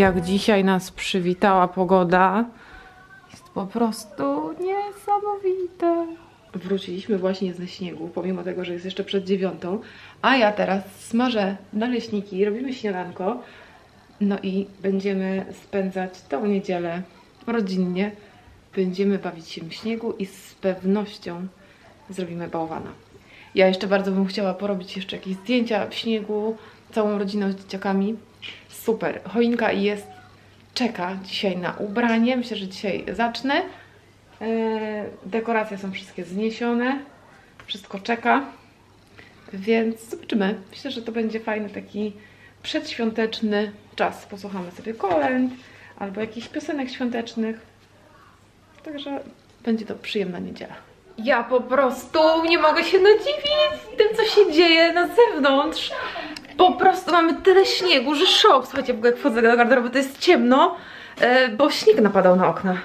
Jak dzisiaj nas przywitała pogoda, jest po prostu niesamowite. Wróciliśmy właśnie ze śniegu, pomimo tego, że jest jeszcze przed dziewiątą, a ja teraz smażę naleśniki, robimy śniadanko, no i będziemy spędzać tą niedzielę rodzinnie. Będziemy bawić się w śniegu i z pewnością zrobimy bałwana. Ja jeszcze bardzo bym chciała porobić jeszcze jakieś zdjęcia w śniegu, całą rodziną z dzieciakami. Super. Choinka jest, czeka dzisiaj na ubranie. Myślę, że dzisiaj zacznę. Eee, dekoracje są wszystkie zniesione. Wszystko czeka. Więc zobaczymy. Myślę, że to będzie fajny taki przedświąteczny czas. Posłuchamy sobie kolęd albo jakichś piosenek świątecznych. Także będzie to przyjemna niedziela. Ja po prostu nie mogę się nadziwić tym, co się dzieje na zewnątrz. Po prostu mamy tyle śniegu, że szok. Słuchajcie, w ogóle jak wchodzę do garderoby, to jest ciemno, e, bo śnieg napadał na okna.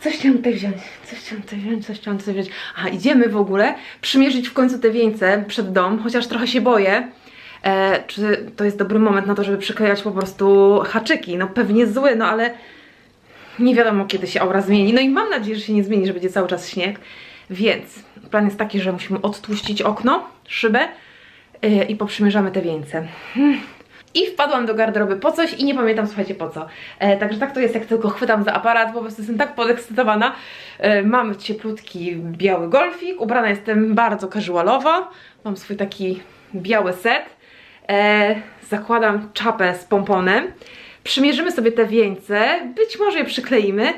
Coś chciałam tutaj wziąć, coś chciałam tutaj wziąć, coś chciałam tutaj wziąć. A idziemy w ogóle przymierzyć w końcu te wieńce przed dom, chociaż trochę się boję. E, czy to jest dobry moment na to, żeby przyklejać po prostu haczyki? No pewnie zły, no ale nie wiadomo kiedy się aura zmieni. No i mam nadzieję, że się nie zmieni, że będzie cały czas śnieg. Więc plan jest taki, że musimy odtłuścić okno, szybę yy, i poprzymierzamy te wieńce. Hmm. I wpadłam do garderoby po coś i nie pamiętam, słuchajcie, po co. E, także tak to jest, jak tylko chwytam za aparat, po prostu jestem tak podekscytowana. E, mam cieplutki biały golfik, ubrana jestem bardzo casualowo. Mam swój taki biały set. E, zakładam czapę z pomponem. Przymierzymy sobie te wieńce, być może je przykleimy.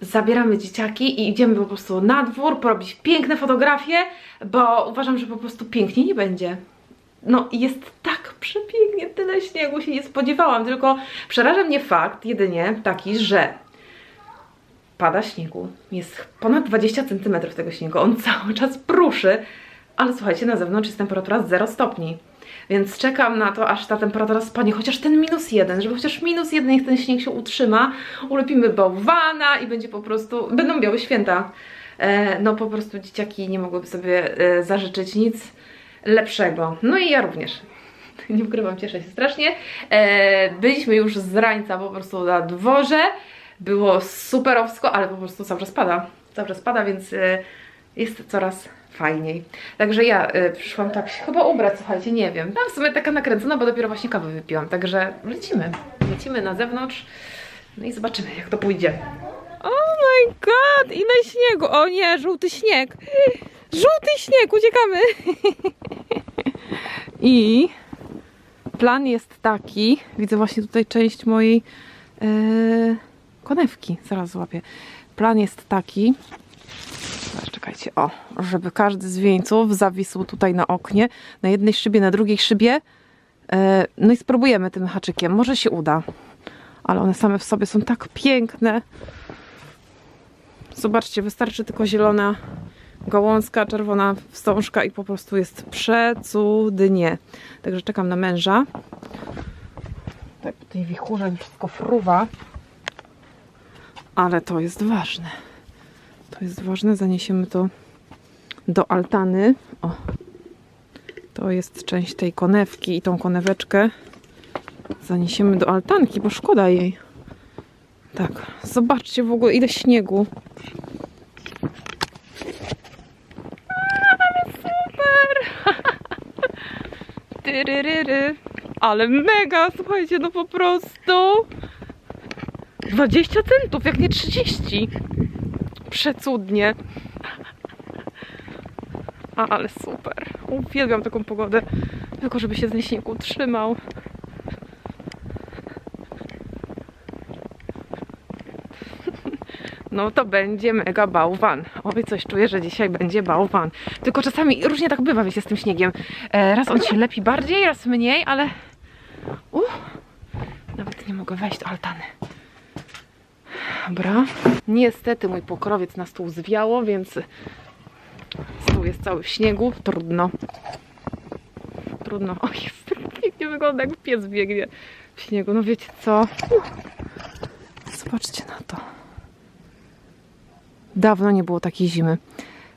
Zabieramy dzieciaki i idziemy po prostu na dwór, porobić piękne fotografie, bo uważam, że po prostu pięknie nie będzie. No jest tak przepięknie, tyle śniegu się nie spodziewałam, tylko przeraża mnie fakt jedynie taki, że pada śniegu, jest ponad 20 cm tego śniegu, on cały czas pruszy, ale słuchajcie, na zewnątrz jest temperatura 0 stopni. Więc czekam na to, aż ta temperatura spadnie, chociaż ten minus jeden, żeby chociaż minus jeden, niech ten śnieg się utrzyma. Ulepimy bałwana i będzie po prostu, będą białe święta. E, no po prostu dzieciaki nie mogłyby sobie e, zażyczyć nic lepszego. No i ja również. Nie ukrywam, cieszę się strasznie. E, byliśmy już z rańca po prostu na dworze. Było superowsko, ale po prostu cały czas pada. Cały czas pada, więc e, jest coraz fajniej. Także ja y, przyszłam tak się chyba ubrać, słuchajcie, nie wiem. Tam w sumie taka nakręcona, bo dopiero właśnie kawę wypiłam. Także lecimy. Lecimy na zewnątrz. No i zobaczymy, jak to pójdzie. Oh my god, ile śniegu! O nie, żółty śnieg! Żółty śnieg, uciekamy! I plan jest taki, widzę właśnie tutaj część mojej e, konewki, zaraz złapię. Plan jest taki, czekajcie, o, żeby każdy z wieńców zawisł tutaj na oknie, na jednej szybie, na drugiej szybie. E, no i spróbujemy tym haczykiem, może się uda. Ale one same w sobie są tak piękne. Zobaczcie, wystarczy tylko zielona gałązka, czerwona wstążka i po prostu jest przecudnie. Także czekam na męża. Tutaj po tej wichurze mi wszystko fruwa. Ale to jest ważne. To jest ważne, zaniesiemy to do altany. O. To jest część tej konewki i tą koneweczkę zaniesiemy do altanki, bo szkoda jej. Tak, zobaczcie w ogóle ile śniegu. Ale super! Tyryryry. Ale mega, słuchajcie, no po prostu 20 centów, jak nie 30 przecudnie. A, ale super. Uwielbiam taką pogodę. Tylko żeby się ten śnieg utrzymał. No to będzie mega bałwan. Oj, coś czuję, że dzisiaj będzie bałwan. Tylko czasami różnie tak bywa, wiecie, z tym śniegiem. E, raz on się lepi bardziej, raz mniej, ale... Mogę wejść do altany. Dobra. Niestety mój pokrowiec na stół zwiało, więc stół jest cały w śniegu. Trudno. Trudno. O, jest pięknie wygląda, jak pies biegnie w śniegu. No wiecie co? Zobaczcie na to. Dawno nie było takiej zimy.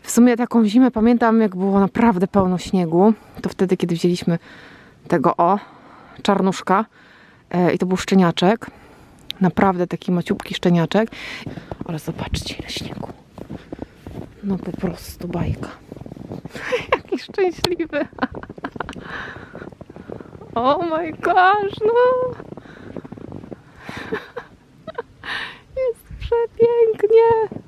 W sumie taką zimę pamiętam, jak było naprawdę pełno śniegu. To wtedy, kiedy wzięliśmy tego o, czarnuszka. E, I to był szczeniaczek. Naprawdę taki maciupki szczeniaczek. Ale zobaczcie ile śniegu. No po prostu bajka. Jaki szczęśliwy. Oh my gosh, no. Jest przepięknie.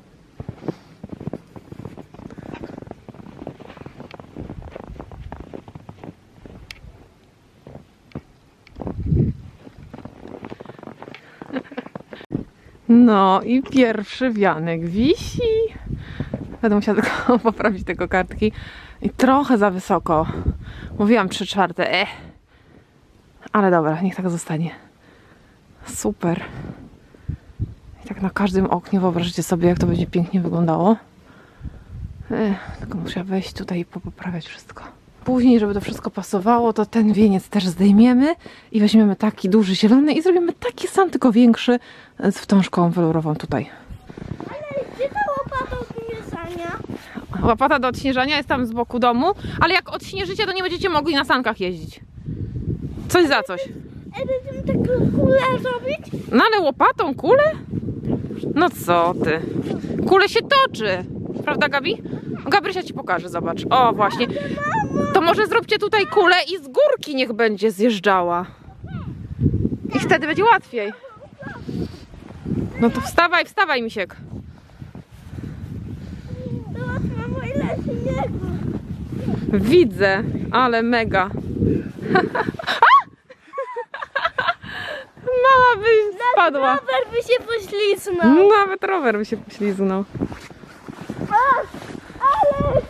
No i pierwszy wianek wisi. Będę musiała tylko poprawić tego kartki. I trochę za wysoko. Mówiłam 3 czwarte. Eh. Ale dobra, niech tak zostanie. Super. I tak na każdym oknie wyobraźcie sobie, jak to będzie pięknie wyglądało. Ech, tylko muszę wejść tutaj i poprawiać wszystko. Później, żeby to wszystko pasowało, to ten wieniec też zdejmiemy i weźmiemy taki duży zielony i zrobimy taki sam, tylko większy z wtążką welurową tutaj. Gdzie ta łopata od mieszania? Łopata do odśnieżania jest tam z boku domu, ale jak odśnieżycie, to nie będziecie mogli na sankach jeździć. Coś za coś. Ej, będziemy taką kulę robić? No ale łopatą kulę? No co ty? Kulę się toczy. Prawda, Gabi? Gabrysia ci pokaże, zobacz. O, właśnie. To może zróbcie tutaj kulę i z górki niech będzie zjeżdżała. I wtedy będzie łatwiej. No to wstawaj, wstawaj, misiek. Mamo, ile śniegu. Widzę, ale mega. Mama by spadła. Rower by się pośliznął. Nawet rower by się poślizgnął. Ale...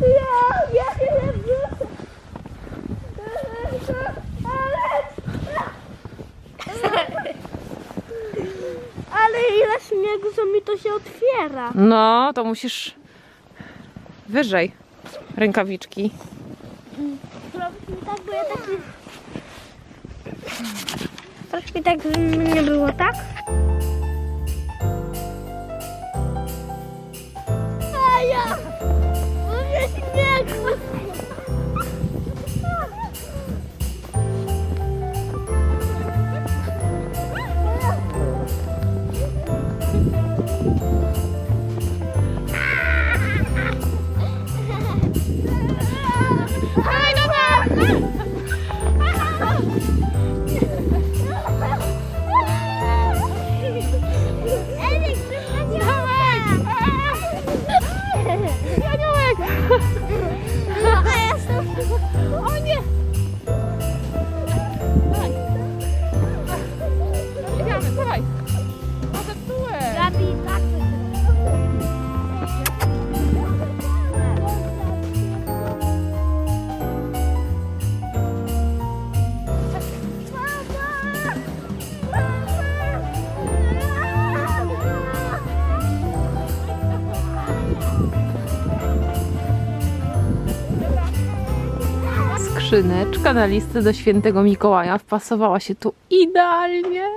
Ja, ja się wrzucę. Ale... Ile śniegu, że mi to się otwiera. No, to musisz wyżej rękawiczki. Zrobić mi tak, bo ja taki... Troszkę tak, żeby nie było, tak? A ja! Mówię śniegu! Hej, Skrzyneczka na listy do świętego Mikołaja wpasowała się tu idealnie.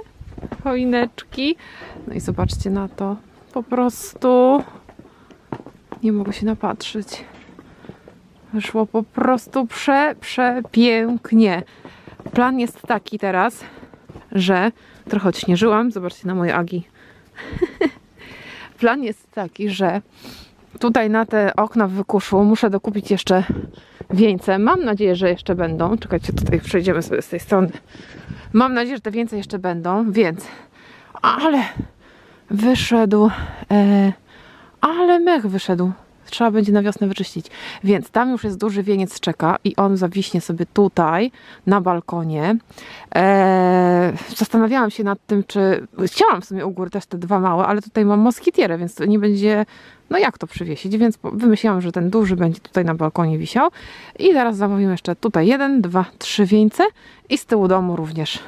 Choineczki. No i zobaczcie na to. Po prostu nie mogę się napatrzeć. Wyszło po prostu prze, przepięknie. Plan jest taki teraz, że trochę odśnieżyłam. Zobaczcie na moje agi. Plan jest taki, że tutaj na te okna w wykuszu muszę dokupić jeszcze wieńce. Mam nadzieję, że jeszcze będą. Czekajcie, tutaj przejdziemy sobie z tej strony. Mam nadzieję, że te wieńce jeszcze będą, więc. Ale wyszedł. E, ale mech wyszedł. Trzeba będzie na wiosnę wyczyścić. Więc tam już jest duży wieniec czeka i on zawiśnie sobie tutaj na balkonie. E, zastanawiałam się nad tym, czy. Chciałam w sumie u góry też te dwa małe, ale tutaj mam moskitierę, więc to nie będzie. No jak to przywiesić? Więc wymyśliłam, że ten duży będzie tutaj na balkonie wisiał. I teraz zamówimy jeszcze tutaj jeden, dwa, trzy wieńce i z tyłu domu również.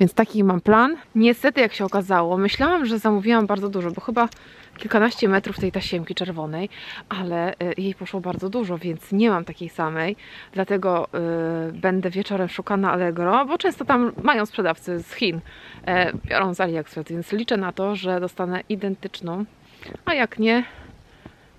Więc taki mam plan. Niestety, jak się okazało, myślałam, że zamówiłam bardzo dużo, bo chyba kilkanaście metrów tej tasiemki czerwonej, ale y, jej poszło bardzo dużo, więc nie mam takiej samej. Dlatego y, będę wieczorem szukana na Allegro, bo często tam mają sprzedawcy z Chin, e, biorą z AliExpress, więc liczę na to, że dostanę identyczną. A jak nie,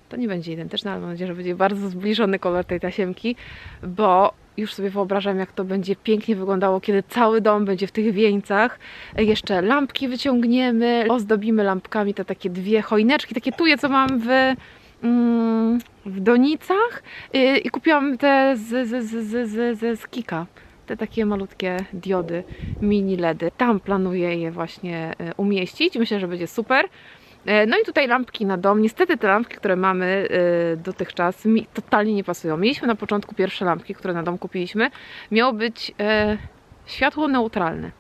to nie będzie identyczna, ale mam nadzieję, że będzie bardzo zbliżony kolor tej tasiemki, bo już sobie wyobrażam, jak to będzie pięknie wyglądało, kiedy cały dom będzie w tych wieńcach. Jeszcze lampki wyciągniemy, ozdobimy lampkami te takie dwie choineczki, takie tuje, co mam w, mm, w donicach. I, kupiłam te z, z, z, z, z, z, z Kika. Te takie malutkie diody, mini LEDy. Tam planuję je właśnie e, umieścić. Myślę, że będzie super. E, No i tutaj lampki na dom. Niestety te lampki, które mamy e, dotychczas mi totalnie nie pasują. Mieliśmy na początku pierwsze lampki, które na dom kupiliśmy. Miało być e, światło neutralne.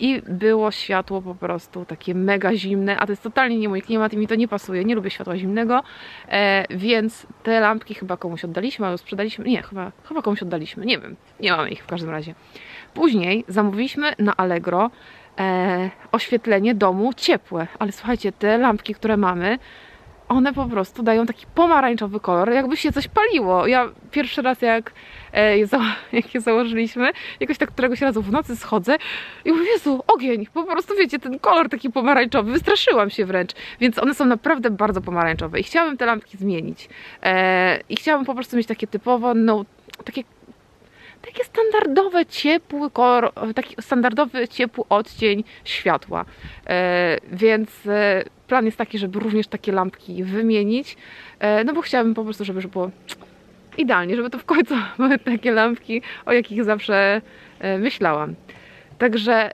I było światło po prostu takie mega zimne, a to jest totalnie nie mój klimat i mi to nie pasuje. Nie lubię światła zimnego, e, więc te lampki chyba komuś oddaliśmy albo sprzedaliśmy. Nie, chyba, chyba komuś oddaliśmy. Nie wiem, nie mamy ich w każdym razie. Później zamówiliśmy na Allegro e, oświetlenie domu ciepłe, ale słuchajcie, te lampki, które mamy, one po prostu dają taki pomarańczowy kolor, jakby się coś paliło. Ja pierwszy raz jak, e, je, za, jak je założyliśmy, jakoś tak któregoś razu w nocy schodzę i mówię, Jezu, ogień, po prostu wiecie, ten kolor taki pomarańczowy, wystraszyłam się wręcz, więc one są naprawdę bardzo pomarańczowe i chciałabym te lampki zmienić. E, i chciałabym po prostu mieć takie typowo, no, takie takie standardowe, ciepły taki standardowy, ciepły odcień światła. E, więc e, plan jest taki, żeby również takie lampki wymienić, e, no bo chciałabym po prostu, żeby, było idealnie, żeby to w końcu były takie lampki, o jakich zawsze myślałam. Także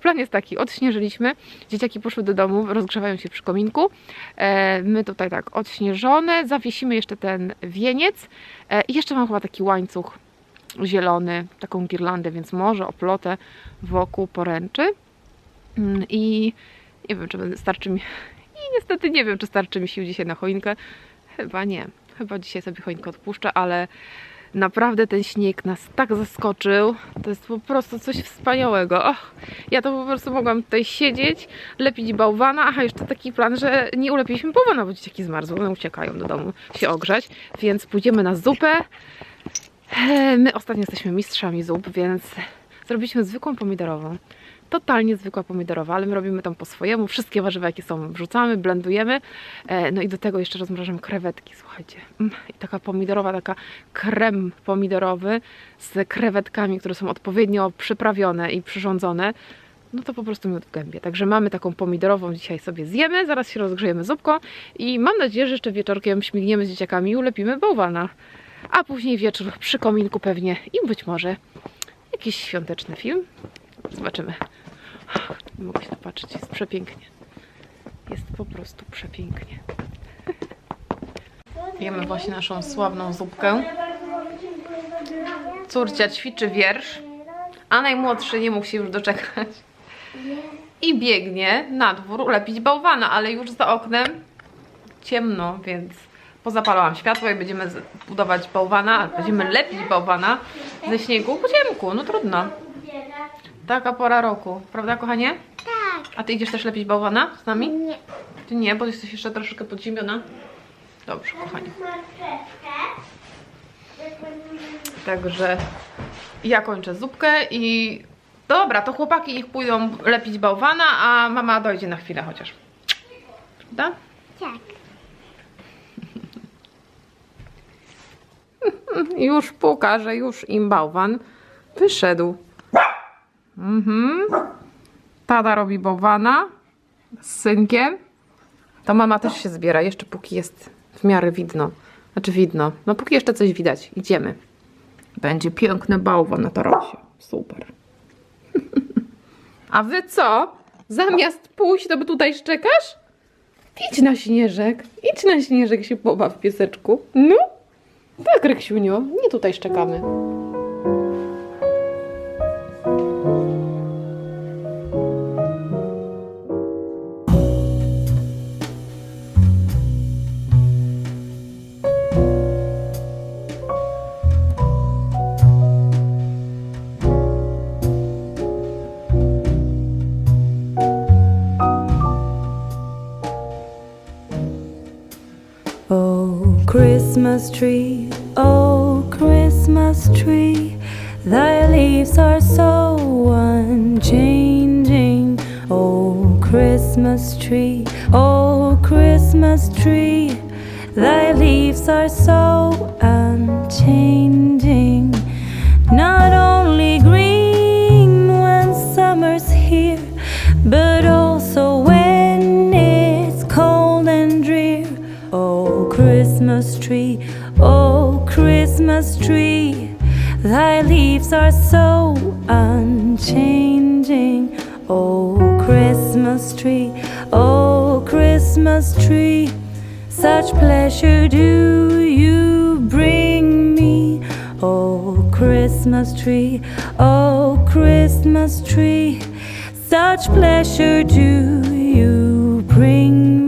plan jest taki, odśnieżyliśmy, dzieciaki poszły do domu, rozgrzewają się przy kominku, my tutaj tak odśnieżone, zawiesimy jeszcze ten wieniec. I jeszcze mam chyba taki łańcuch zielony, taką girlandę, więc może oplotę wokół poręczy. Mm, I nie wiem, czy starczy mi. I niestety nie wiem, czy starczy mi sił dzisiaj na choinkę. Chyba nie. Chyba dzisiaj sobie choinkę odpuszczę, ale naprawdę ten śnieg nas tak zaskoczył. To jest po prostu coś wspaniałego. Och, ja to po prostu mogłam tutaj siedzieć, lepić bałwana. Aha, jeszcze taki plan, że nie ulepiliśmy bałwana, bo dzieciaki zmarzły. One uciekają do domu się ogrzać. Więc pójdziemy na zupę. E, My ostatnio jesteśmy mistrzami zup, więc zrobiliśmy zwykłą pomidorową. Totalnie zwykła pomidorowa, ale my robimy tam po swojemu. Wszystkie warzywa, jakie są, wrzucamy, blendujemy. E, No i do tego jeszcze rozmrażam krewetki, słuchajcie. Mm, I taka pomidorowa, taka krem pomidorowy z krewetkami, które są odpowiednio przyprawione i przyrządzone. No to po prostu miód w gębie. Także mamy taką pomidorową, dzisiaj sobie zjemy, zaraz się rozgrzejemy zupką i mam nadzieję, że jeszcze wieczorkiem śmigniemy z dzieciakami i ulepimy bałwana a później wieczór przy kominku pewnie i być może jakiś świąteczny film. Zobaczymy. Nie mogę się napatrzeć, jest przepięknie. Jest po prostu przepięknie. Jemy właśnie naszą sławną zupkę. Córcia ćwiczy wiersz, a najmłodszy nie mógł się już doczekać. I biegnie na dwór ulepić bałwana, ale już za oknem ciemno, więc pozapalałam światło i będziemy budować bałwana, będziemy lepić bałwana ze śniegu po ciemku, no trudno. Taka pora roku, prawda kochanie? Tak. A ty idziesz też lepić bałwana z nami? Nie. Ty nie, bo jesteś jeszcze troszeczkę podziemiona. Dobrze, kochanie. Także ja kończę zupkę i dobra, to chłopaki ich pójdą lepić bałwana, a mama dojdzie na chwilę chociaż. Prawda? Tak. Już puka, że już im bałwan wyszedł. Mhm. Tada robi bałwana z synkiem. To mama też się zbiera, jeszcze póki jest w miarę widno. Znaczy widno. No póki jeszcze coś widać. Idziemy. Będzie piękny bałwan na torosie. Super. A wy co? Zamiast pójść, to by tutaj szczekasz? Idź na śnieżek. Idź na śnieżek się pobaw, pieseczku. No. Tak, Reksiunio, nie tutaj szczekamy. Christmas tree, oh, Christmas tree, thy leaves are so unchanging. Oh, Christmas tree, oh, Christmas tree, thy leaves are so unchanging. Christmas tree, oh Christmas tree, thy leaves are so unchanging. Oh Christmas tree, oh Christmas tree, such pleasure do you bring me. Oh Christmas tree, oh Christmas tree, such pleasure do you bring me.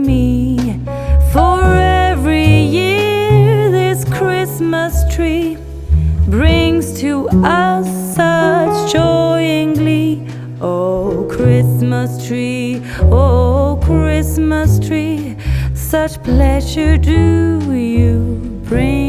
Christmas tree brings to us such joy and glee. Oh, Christmas tree, oh, Christmas tree, such pleasure do you bring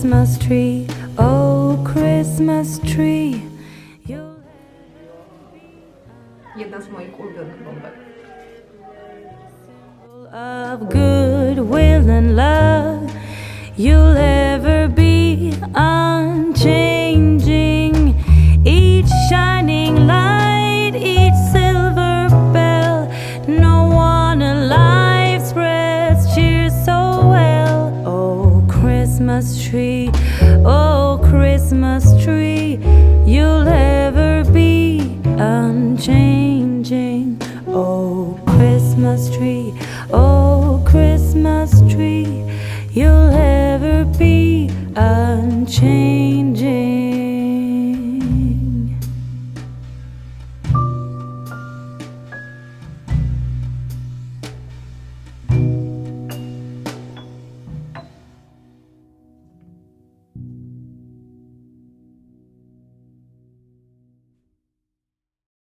Christmas tree, oh, Christmas tree. You'll Jedna z moich ulubionych bombek. of goodwill and love, you'll ever be unchanging. Christmas tree, oh, Christmas tree, you'll ever be unchanging. Oh, Christmas tree, oh, Christmas tree, you'll ever be unchanging.